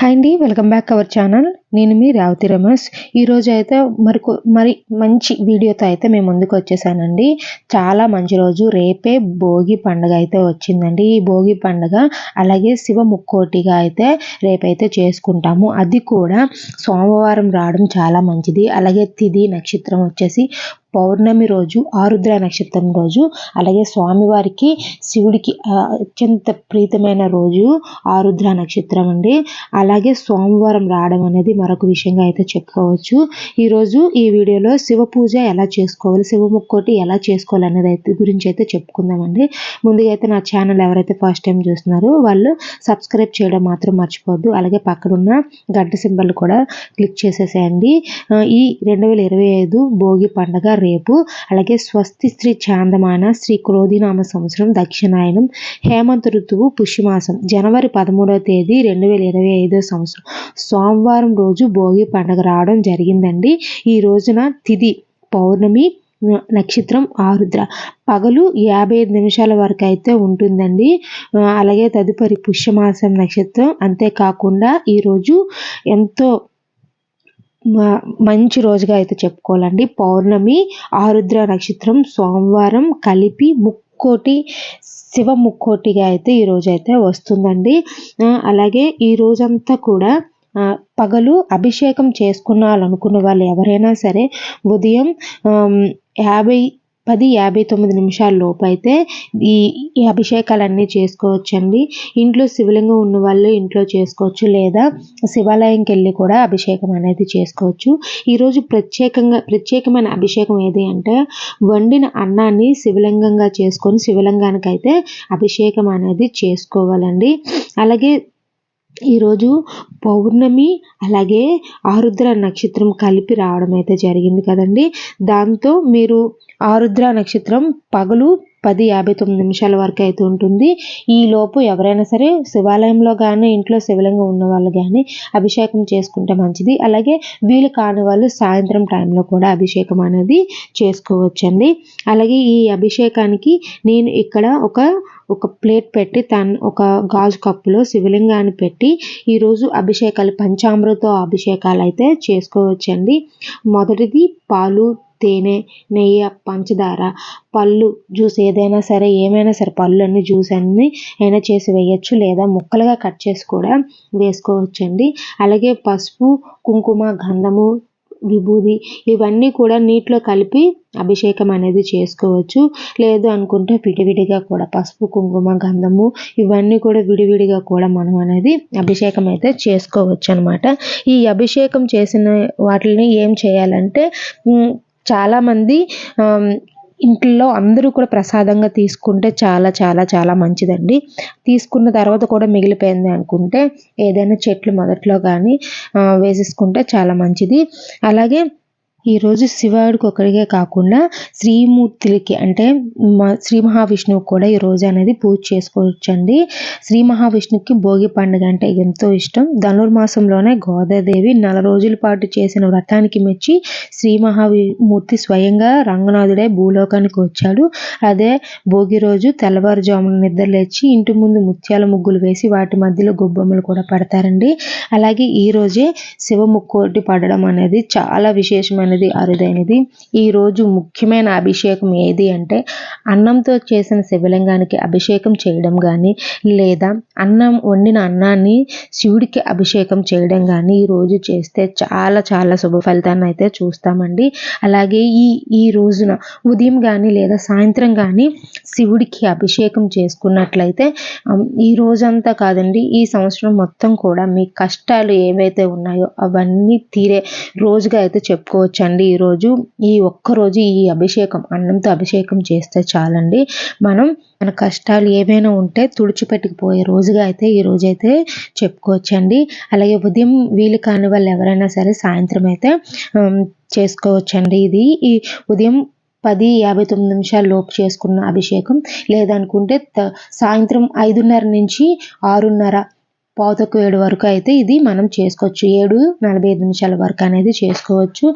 Hi అండి welcome back our channel. నేను మీ రావతి రమేష్. ఈరోజు అయితే మరి మరి మంచి వీడియోతో అయితే మేము ముందుకు వచ్చేసానండి. చాలా మంచి రోజు. రేపే భోగి పండుగ అయితే వచ్చిందండి. ఈ భోగి పండుగ అలాగే శివ ముక్కోటిగా అయితే రేపైతే చేసుకుంటాము. అది కూడా సోమవారం రావడం చాలా మంచిది. అలాగే తిది నక్షత్రం వచ్చేసి పౌర్ణమి రోజు ఆరుద్ర నక్షత్రం రోజు అలాగే స్వామివారికి శివుడికి అత్యంత ప్రీతమైన రోజు ఆరుద్ర నక్షత్రం అండి. అలా అలాగే సోమవారం రావడం అనేది మరొక విషయంగా అయితే చెప్పుకోవచ్చు. ఈరోజు ఈ వీడియోలో శివ పూజ ఎలా చేసుకోవాలి శివ ముక్కోటి ఎలా చేసుకోవాలి అనేది అయితే గురించి అయితే చెప్పుకుందామండి. ముందుగా అయితే నా ఛానల్ ఎవరైతే ఫస్ట్ టైం చూస్తున్నారో వాళ్ళు సబ్స్క్రైబ్ చేయడం మాత్రం మర్చిపోవద్దు. అలాగే పక్కనున్న గడ్డ సింబల్ కూడా క్లిక్ చేసేసేయండి. ఈ రెండు వేల ఇరవై ఐదు భోగి పండగ రేపు అలాగే స్వస్తి శ్రీ చాందమాన శ్రీ క్రోధినామ సంవత్సరం దక్షిణాయనం హేమంత ఋతువు పుష్యమాసం జనవరి పదమూడవ తేదీ రెండు వేల ఇరవై ఐదో సంవత్సరం. సోమవారం రోజు భోగి పండుగ రావడం జరిగిందండి. ఈ రోజున తిది పౌర్ణమి నక్షత్రం ఆరుద్ర. పగలు యాభై ఐదు నిమిషాల వరకు అయితే ఉంటుందండి. అలాగే తదుపరి పుష్యమాసం నక్షత్రం. అంతేకాకుండా ఈరోజు ఎంతో మంచి రోజుగా అయితే చెప్పుకోవాలండి. పౌర్ణమి ఆరుద్ర నక్షత్రం సోమవారం కలిపి ముక్కోటి శివ ముక్కోటిగా అయితే ఈరోజైతే వస్తుందండి. అలాగే ఈ రోజంతా కూడా పగలు అభిషేకం చేసుకున్నాలనుకున్న వాళ్ళు ఎవరైనా సరే ఉదయం యాభై పది యాభై తొమ్మిది నిమిషాల లోపు అయితే ఈ ఈ అభిషేకాలన్నీ చేసుకోవచ్చండి. ఇంట్లో శివలింగం ఉన్న వాళ్ళు ఇంట్లో చేసుకోవచ్చు లేదా శివాలయంకి వెళ్ళి కూడా అభిషేకం అనేది చేసుకోవచ్చు. ఈరోజు ప్రత్యేకంగా ప్రత్యేకమైన అభిషేకం ఏది అంటే వండిన అన్నాన్ని శివలింగంగా చేసుకొని శివలింగానికి అయితే అభిషేకం అనేది చేసుకోవాలండి. అలాగే ఈరోజు పౌర్ణమి అలాగే ఆరుద్ర నక్షత్రం కలిపి రావడం అయితే జరిగింది కదండి. దాంతో మీరు ఆరుద్ర నక్షత్రం పగలు పది యాభై తొమ్మిది నిమిషాల వరకు అయితే ఉంటుంది. ఈ లోపు ఎవరైనా సరే శివాలయంలో కానీ ఇంట్లో శివలింగం ఉన్న వాళ్ళు కానీ అభిషేకం చేసుకుంటే మంచిది. అలాగే వీలు కాని వాళ్ళు సాయంత్రం టైంలో కూడా అభిషేకం అనేది చేసుకోవచ్చండి. అలాగే ఈ అభిషేకానికి నేను ఇక్కడ ఒక ఒక ప్లేట్ పెట్టి తను ఒక గాజు కప్పులో శివలింగాన్ని పెట్టి ఈరోజు అభిషేకాలు పంచామృత అభిషేకాలు అయితే చేసుకోవచ్చండి. మొదటిది పాలు తేనె నెయ్యి పంచదార పళ్ళు జ్యూస్ ఏదైనా సరే ఏమైనా సరే పళ్ళు అన్ని జ్యూస్ అన్ని అయినా చేసి వేయచ్చు లేదా ముక్కలుగా కట్ చేసి కూడా వేసుకోవచ్చండి. అలాగే పసుపు కుంకుమ గంధము విభూది ఇవన్నీ కూడా నీటిలో కలిపి అభిషేకం అనేది చేసుకోవచ్చు. లేదు అనుకుంటే విడివిడిగా కూడా పసుపు కుంకుమ గంధము ఇవన్నీ కూడా విడివిడిగా కూడా మనం అనేది అభిషేకం అయితే చేసుకోవచ్చు అనమాట ఈ అభిషేకం చేసిన వాటిని ఏం చేయాలంటే చాలామంది ఇంట్లో అందరూ కూడా ప్రసాదంగా తీసుకుంటే చాలా చాలా చాలా మంచిదండి. తీసుకున్న తర్వాత కూడా మిగిలిపోయింది అనుకుంటే ఏదైనా చెట్లు మొదట్లో కానీ వేసేసుకుంటే చాలా మంచిది. అలాగే ఈరోజు శివాడికి ఒకరికే కాకుండా శ్రీమూర్తులకి అంటే శ్రీ మహావిష్ణువు కూడా ఈ రోజు అనేది పూజ చేసుకోవచ్చండి. శ్రీ మహావిష్ణువుకి భోగి పండుగ అంటే ఎంతో ఇష్టం. ధనుర్మాసంలోనే గోదాదేవి నెల రోజుల పాటు చేసిన వ్రతానికి మెచ్చి శ్రీ మహావిమూర్తి స్వయంగా రంగనాథుడే భూలోకానికి వచ్చాడు. అదే భోగి రోజు తెల్లవారుజామున నిద్రలేచి ఇంటి ముందు ముత్యాల ముగ్గులు వేసి వాటి మధ్యలో గొబ్బమ్మలు కూడా పడతారండి. అలాగే ఈ రోజే శివ ముక్కోటి పడడం అనేది చాలా విశేషమైన అనేది అరుదైనది. ఈరోజు ముఖ్యమైన అభిషేకం ఏది అంటే అన్నంతో చేసిన శివలింగానికి అభిషేకం చేయడం కానీ లేదా అన్నం వండిన అన్నాన్ని శివుడికి అభిషేకం చేయడం కానీ ఈరోజు చేస్తే చాలా చాలా శుభ ఫలితాన్ని అయితే చూస్తామండి. అలాగే ఈ ఈ రోజున ఉదయం కానీ లేదా సాయంత్రం కానీ శివుడికి అభిషేకం చేసుకున్నట్లయితే ఈ రోజంతా కాదండి ఈ సంవత్సరం మొత్తం కూడా మీ కష్టాలు ఏవైతే ఉన్నాయో అవన్నీ తీరే రోజుగా అయితే చెప్పుకోవచ్చు. ఉంచండి ఈరోజు ఈ ఒక్కరోజు ఈ అభిషేకం అన్నంతో అభిషేకం చేస్తే చాలండి. మనం మన కష్టాలు ఏమైనా ఉంటే తుడిచిపెట్టుకుపోయే రోజుగా అయితే ఈ రోజు అయితే చెప్పుకోవచ్చండి. అలాగే ఉదయం వీలు కాని వాళ్ళు ఎవరైనా సరే సాయంత్రం అయితే చేసుకోవచ్చండి. ఇది ఈ ఉదయం పది యాభై తొమ్మిది నిమిషాల లోపు చేసుకున్న అభిషేకం. లేదనుకుంటే సాయంత్రం ఐదున్నర నుంచి ఆరున్నర పావు ఏడు వరకు అయితే ఇది మనం చేసుకోవచ్చు. ఏడు నలభై ఐదు నిమిషాల వరకు అనేది చేసుకోవచ్చు.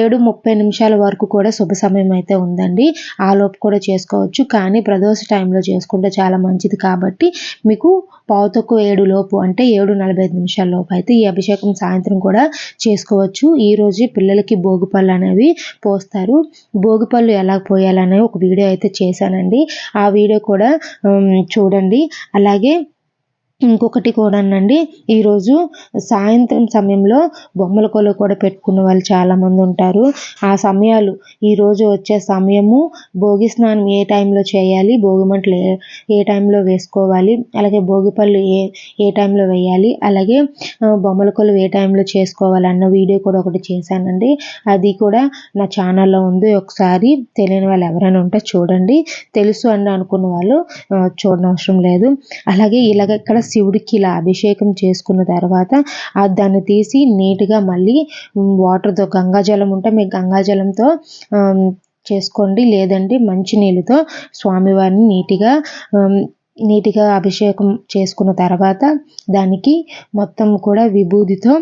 ఏడు ముప్పై నిమిషాల వరకు కూడా శుభ సమయం అయితే ఉందండి. ఆ లోపు కూడా చేసుకోవచ్చు. కానీ ప్రదోష టైంలో చేసుకుంటే చాలా మంచిది కాబట్టి మీకు పావు తక్కువ ఏడు లోపు అంటే ఏడు నలభై ఐదు నిమిషాల లోపు అయితే ఈ అభిషేకం సాయంత్రం కూడా చేసుకోవచ్చు. ఈ రోజు పిల్లలకి భోగిపళ్ళు అనేవి పోస్తారు. భోగిపళ్ళు ఎలా పోయాలనే ఒక వీడియో అయితే చేశానండి. ఆ వీడియో కూడా చూడండి. అలాగే ఇంకొకటి కూడానండి ఈరోజు సాయంత్రం సమయంలో బొమ్మల కొలు కూడా పెట్టుకున్న వాళ్ళు చాలామంది ఉంటారు. ఆ సమయాలు ఈరోజు వచ్చే సమయము భోగి స్నానం ఏ టైంలో చేయాలి భోగి మంటలు ఏ ఏ టైంలో వేసుకోవాలి అలాగే భోగిపళ్ళు ఏ ఏ టైంలో వేయాలి అలాగే బొమ్మల కొలు ఏ టైంలో చేసుకోవాలన్న వీడియో కూడా ఒకటి చేశానండి. అది కూడా నా ఛానల్లో ఉంది ఒకసారి తెలియని వాళ్ళు ఎవరైనా ఉంటే చూడండి. తెలుసు అని అనుకున్న వాళ్ళు చూడనవసరం లేదు. అలాగే ఇలాగ ఇక్కడ శివుడికి ఇలా అభిషేకం చేసుకున్న తర్వాత దాన్ని తీసి నీట్గా మళ్ళీ వాటర్తో గంగాజలం ఉంటే మీకు గంగాజలంతో చేసుకోండి. లేదంటే మంచి నీళ్ళతో స్వామివారిని నీట్గా నీట్గా అభిషేకం చేసుకున్న తర్వాత దానికి మొత్తం కూడా విభూదితో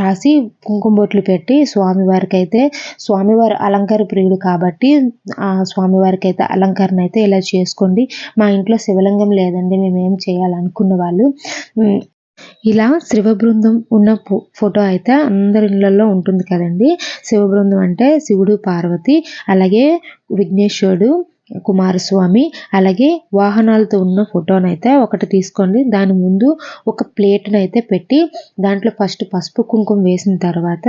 రాసి కుంకుమ బొట్లు పెట్టి స్వామివారికి అయితే స్వామివారి అలంకార ప్రియుడు కాబట్టి ఆ స్వామివారికి అయితే అలంకరణ అయితే ఇలా చేసుకోండి. మా ఇంట్లో శివలింగం లేదండి మేము ఏం చేయాలనుకున్న వాళ్ళు. ఇలా శివ బృందం ఉన్న ఫోటో అయితే అందరి ఇళ్ళలో ఉంటుంది కదండి. శివ బృందం అంటే శివుడు పార్వతి అలాగే విఘ్నేశ్వరుడు కుమారస్వామి. అలాగే వాహనాలతో ఉన్న ఫోటోనైతే ఒకటి తీసుకోండి. దాని ముందు ఒక ప్లేట్ని అయితే పెట్టి దాంట్లో ఫస్ట్ పసుపు కుంకుమ వేసిన తర్వాత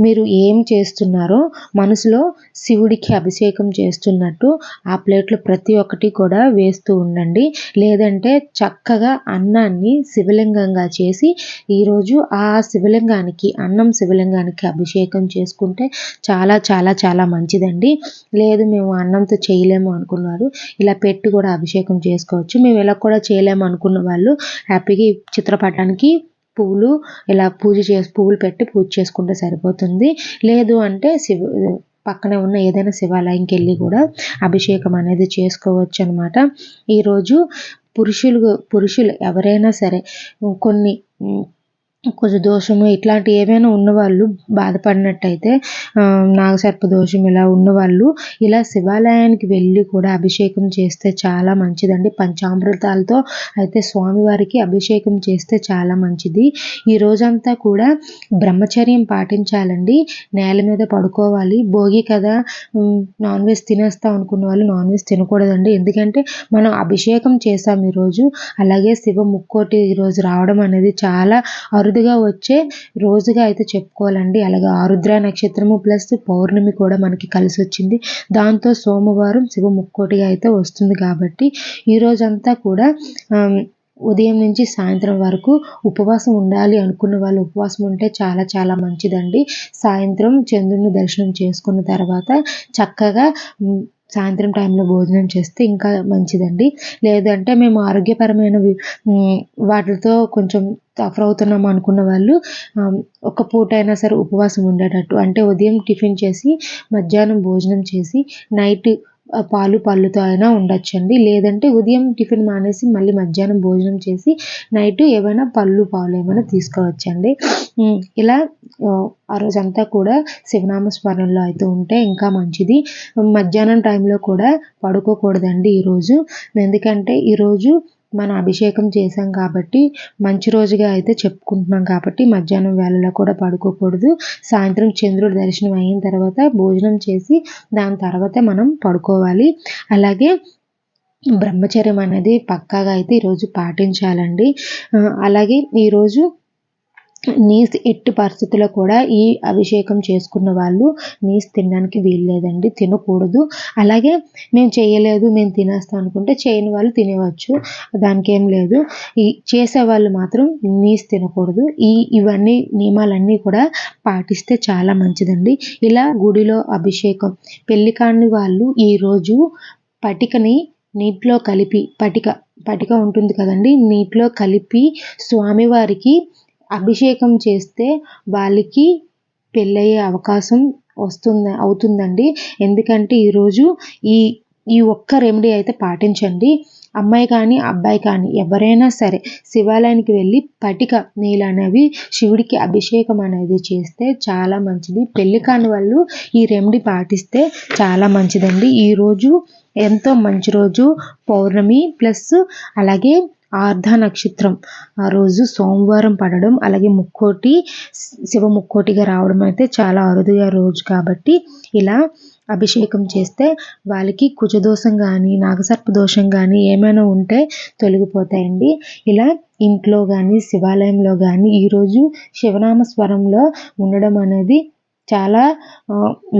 మీరు ఏం చేస్తున్నారో మనసులో శివుడికి అభిషేకం చేస్తున్నట్టు ఆ ప్లేట్లో ప్రతి ఒక్కటి కూడా వేస్తూ ఉండండి. లేదంటే చక్కగా అన్నాన్ని శివలింగంగా చేసి ఈరోజు ఆ శివలింగానికి అన్నం శివలింగానికి అభిషేకం చేసుకుంటే చాలా చాలా చాలా మంచిదండి. లేదు మేము అన్నంతో చేయలేము అనుకున్నారు. ఇలా పెట్టి కూడా అభిషేకం చేసుకోవచ్చు. మేము ఇలా కూడా చేయలేము అనుకున్న వాళ్ళు హ్యాపీగా చిత్రపటానికి పువ్వులు ఇలా పూజ చేసి పువ్వులు పెట్టి పూజ చేసుకుంటే సరిపోతుంది. లేదు అంటే శివ పక్కనే ఉన్న ఏదైనా శివాలయంకి వెళ్ళి కూడా అభిషేకం అనేది చేసుకోవచ్చు అనమాట ఈరోజు పురుషులు పురుషులు ఎవరైనా సరే కొన్ని కొంచెం దోషము ఇట్లాంటి ఏమైనా ఉన్నవాళ్ళు బాధపడినట్టయితే నాగసర్ప దోషం ఇలా ఉన్నవాళ్ళు ఇలా శివాలయానికి వెళ్ళి కూడా అభిషేకం చేస్తే చాలా మంచిదండి. పంచామృతాలతో అయితే స్వామివారికి అభిషేకం చేస్తే చాలా మంచిది. ఈ రోజంతా కూడా బ్రహ్మచర్యం పాటించాలండి. నేల మీద పడుకోవాలి. భోగి కదా నాన్ వెజ్ తినేస్తాం అనుకున్న వాళ్ళు నాన్ వెజ్ తినకూడదండి. ఎందుకంటే మనం అభిషేకం చేసాం ఈరోజు. అలాగే శివ ముక్కోటి ఈరోజు రావడం అనేది చాలా అరుదుగా వచ్చే రోజుగా అయితే చెప్పుకోవాలండి. అలాగే ఆరుద్ర నక్షత్రము ప్లస్ పౌర్ణమి కూడా మనకి కలిసి వచ్చింది దాంతో సోమవారం శివ ముక్కోటిగా అయితే వస్తుంది కాబట్టి ఈ రోజంతా కూడా ఉదయం నుంచి సాయంత్రం వరకు ఉపవాసం ఉండాలి అనుకున్న వాళ్ళు ఉపవాసం ఉంటే చాలా చాలా మంచిదండి. సాయంత్రం చంద్రుని దర్శనం చేసుకున్న తర్వాత చక్కగా సాయంత్రం టైంలో భోజనం చేస్తే ఇంకా మంచిదండి. లేదంటే మేము ఆరోగ్యపరమైన వాటితో కొంచెం సఫర్ అవుతున్నాం అనుకున్న వాళ్ళు ఒక పూట అయినా సరే ఉపవాసం ఉండేటట్టు. అంటే ఉదయం టిఫిన్ చేసి మధ్యాహ్నం భోజనం చేసి నైట్ పాలు పళ్ళుతో అయినా ఉండొచ్చండి. లేదంటే ఉదయం టిఫిన్ మానేసి మళ్ళీ మధ్యాహ్నం భోజనం చేసి నైట్ ఏమైనా పళ్ళు పాలు ఏమైనా తీసుకోవచ్చండి. ఇలా ఆ రోజంతా కూడా శివనామ స్మరణలో అయితే ఉంటే ఇంకా మంచిది. మధ్యాహ్నం టైంలో కూడా పడుకోకూడదండి ఈరోజు. ఎందుకంటే ఈరోజు మనం అభిషేకం చేసాం కాబట్టి మంచి రోజుగా అయితే చెప్పుకుంటున్నాం కాబట్టి మధ్యాహ్నం వేళలో కూడా పడుకోకూడదు. సాయంత్రం చంద్రుడి దర్శనం అయిన తర్వాత భోజనం చేసి దాని తర్వాత మనం పడుకోవాలి. అలాగే బ్రహ్మచర్యం అనేది పక్కాగా అయితే ఈరోజు పాటించాలండి. అలాగే ఈరోజు నీస్ ఎట్టి పరిస్థితుల్లో కూడా ఈ అభిషేకం చేసుకున్న వాళ్ళు నీస్ తినడానికి వీల్లేదండి తినకూడదు. అలాగే మేము చేయలేదు మేము తినేస్తాం అనుకుంటే చేయని వాళ్ళు తినేవచ్చు దానికి ఏం లేదు. ఈ చేసేవాళ్ళు మాత్రం నీస్ తినకూడదు. ఈ ఇవన్నీ నియమాలన్నీ కూడా పాటిస్తే చాలా మంచిదండి. ఇలా గుడిలో అభిషేకం పెళ్ళి కాని వాళ్ళు ఈరోజు పటికని నీటిలో కలిపి పటిక పటిక ఉంటుంది కదండి నీటిలో కలిపి స్వామివారికి అభిషేకం చేస్తే వాళ్ళకి పెళ్ళయ్యే అవకాశం వస్తుంది అవుతుందండి. ఎందుకంటే ఈరోజు ఈ ఈ ఒక్క రెమెడీ అయితే పాటించండి. అమ్మాయి కానీ అబ్బాయి కానీ ఎవరైనా సరే శివాలయానికి వెళ్ళి పటిక నీళ్ళు అనేవి శివుడికి అభిషేకం అనేది చేస్తే చాలా మంచిది. పెళ్ళి కాని వాళ్ళు ఈ రెమెడీ పాటిస్తే చాలా మంచిదండి. ఈరోజు ఎంతో మంచి రోజు. పౌర్ణమి ప్లస్ అలాగే ఆర్ధ నక్షత్రం. ఆ రోజు సోమవారం పడడం అలాగే ముక్కోటి శివ ముక్కోటిగా రావడం అయితే చాలా అరుదుగా రోజు కాబట్టి ఇలా అభిషేకం చేస్తే వాళ్ళకి కుజదోషం కానీ నాగసర్ప దోషం కానీ ఏమైనా ఉంటే తొలగిపోతాయండి. ఇలా ఇంట్లో కానీ శివాలయంలో కానీ ఈరోజు శివనామ స్వరంలో ఉండడం అనేది చాలా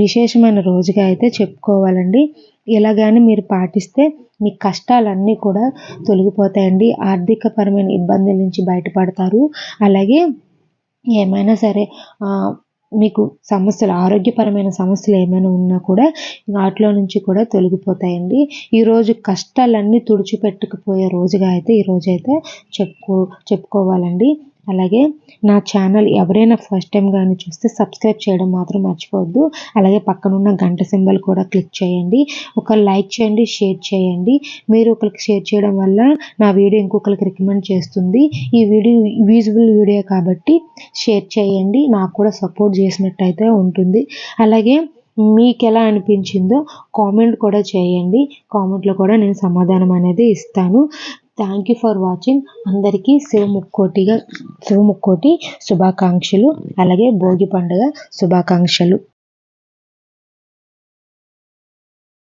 విశేషమైన రోజుగా అయితే చెప్పుకోవాలండి. ఇలా కానీ మీరు పాటిస్తే మీ కష్టాలన్నీ కూడా తొలగిపోతాయండి. ఆర్థికపరమైన ఇబ్బందుల నుంచి బయటపడతారు. అలాగే ఏమైనా సరే మీకు సమస్యలు ఆరోగ్యపరమైన సమస్యలు ఏమైనా ఉన్నా కూడా వాటిలో నుంచి కూడా తొలగిపోతాయండి. ఈరోజు కష్టాలన్నీ తుడిచిపెట్టుకుపోయే రోజుగా అయితే ఈరోజైతే చెప్పుకో చెప్పుకోవాలండి. అలాగే నా ఛానల్ ఎవరైనా ఫస్ట్ టైం కానీ చూస్తే సబ్స్క్రైబ్ చేయడం మాత్రం మర్చిపోవద్దు. అలాగే పక్కనున్న గంట సింబల్ కూడా క్లిక్ చేయండి. ఒక లైక్ చేయండి షేర్ చేయండి. మీరు ఒకరికి షేర్ చేయడం వల్ల నా వీడియో ఇంకొకరికి రికమెండ్ చేస్తుంది. ఈ వీడియో విజిబుల్ వీడియో కాబట్టి షేర్ చేయండి. నాకు కూడా సపోర్ట్ చేసినట్టయితే ఉంటుంది. అలాగే మీకు ఎలా అనిపించిందో కామెంట్ కూడా చేయండి. కామెంట్లో కూడా నేను సమాధానం అనేది ఇస్తాను. థ్యాంక్ యూ ఫర్ వాచింగ్ అందరికీ శివముక్కోటిగా శివముక్కోటి శుభాకాంక్షలు అలాగే భోగి పండుగ శుభాకాంక్షలు.